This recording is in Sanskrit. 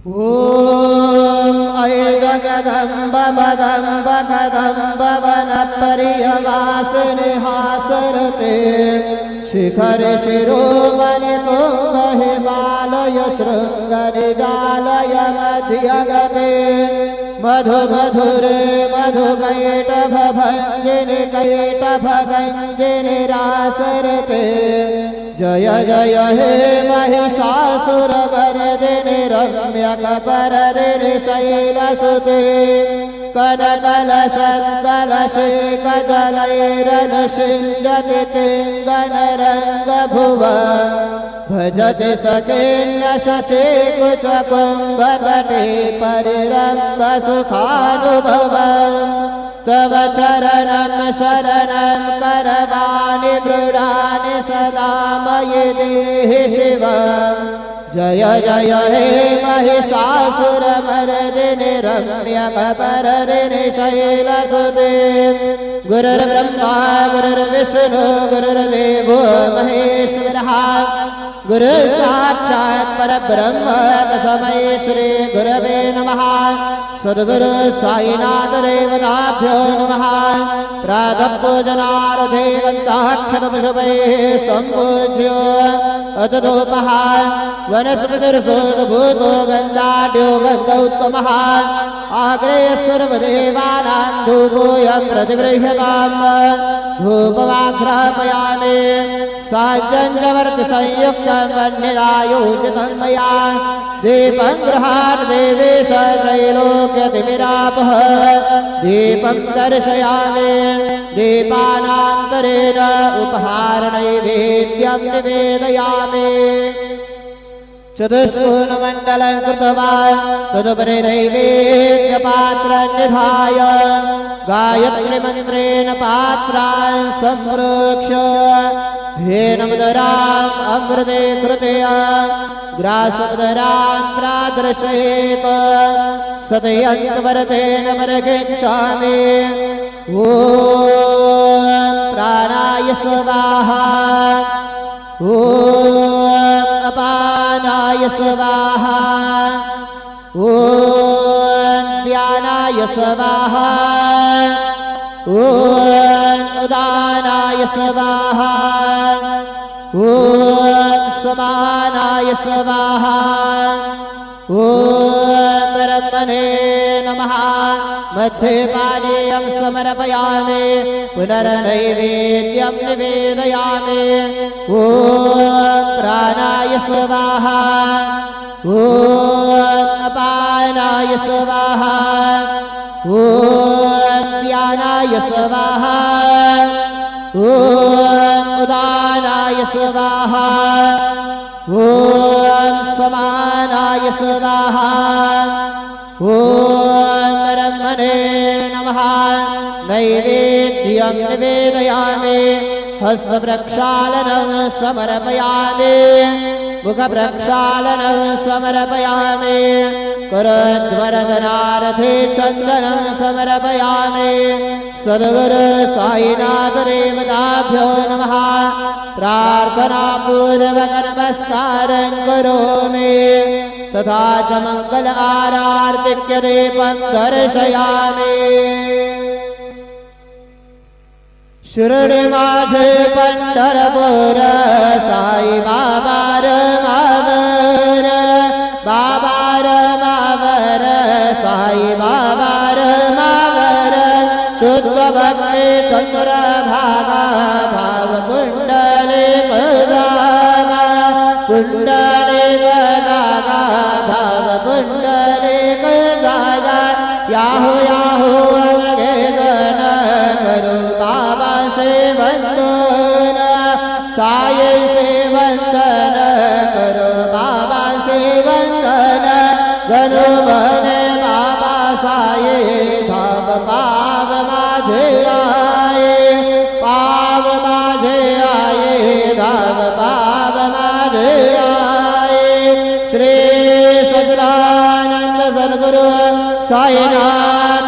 ॐ अय जगदम्ब मदम्ब कदम्ब वनपर्यवासिनिहासरते शिखर शिरोमणि तुङ्ग हिमालय शृङ्गनिजालय मध्यगते मधु मधुरे मधु कैटभ भञ्जिनि कैटभ गञ्जिनि रासरते जय जय हे महिषासुरवरदिनि शैलसुते कनकलसत्कलशेखजलैरनुषिञ्जति तिङ्गनरङ्गभुव भजति सखेण्यशशे कुचकुम्भतटे परिरम्भ सुखानुभव तव चरणं शरणं करवाणि मृडानि सदा मयि देहि शिव जय जय हे महिषासुरमर्दिनि रम्यकपरदिनि शैलसुते गुरुर्ब्रह्मा गुरुर्विष्णु गुरुर्देवो महेश्वरः। गुरु साक्षात् परब्रह्म तस्मै श्री गुरवे नमः। सद्गुरु साईनाथदेवताभ्यो नमः। प्रातःपूजनार्थेवन्ताक्षतपशुभैः सम्पूज्य। अतदोपः वनस्पतिर्सोद्भूतो गन्धाढ्यो गन्धौत्तमः आग्रे सर्वदेवानां धूपोऽयं प्रतिगृह्यताम् धूपमाघ्रापयामि साज्यञ्जवर्ति संयुक्तं मया दीपं गृहान् देवेश त्रैलोक्यतिमिरापः। दीपं दर्शयामि। दीपानान्तरेण उपहारनैवेद्यं निवेदयामि। चतुष्कोणमण्डलं कृतवान्। तदुपरि नैवेद्यपात्रन्यधाय गायत्रीमन्त्रेण पात्रान् सम्प्रोक्ष्य धेनमुदराम् अमृते कृतया। ग्रासमुदरान् प्रादर्शयेत्। सदयन्तवरतेन मरगिञ्चामि ॐ प्राणाय स्वाहा। अपानाय व्यानाय स्वाहा ॐ उदानाय स्वाहा ॐ समानाय स्वाहा ॐ परमने नमः। मध्ये पानीयं समर्पयामि। पुनर्नैवेद्यं निवेदयामि। ॐ प्राणाय स्वाहा ॐ अपानाय स्वाहा ॐ व्यानाय स्वाहा ॐ उदानाय स्वाहा ॐ समानाय स्वाहा ॐ ब्रह्मणे नमः नैवेद्यं निवेदयामि हस्तप्रक्षालनं समर्पयामि मुखप्रक्षालनं समर्पयामि करद्वरदनारथे चन्दनं समर्पयामि सद्गुरु साईनाथदेवताभ्यो नमः नमस्कारं करोमि तथा च मङ्गल आरार्तिक्यदीपं दर्शयामि शिरडि माझे साई बाबार मावर बाबार मावर साई बाबार मावर। शुद्ध भक्ती चंद्र भागा भाव कुंडले गदागा कुंडले गदागा भाव कुंडले गदागा याहो याहो वंदन साय से वंदन करो, बाबा से वंदन गणो बने बाबा साये, धाम पाव माझे आए पाव माझे आए धाम पाव माझे आए श्री सजरानंद सद्गुरु साईनाथ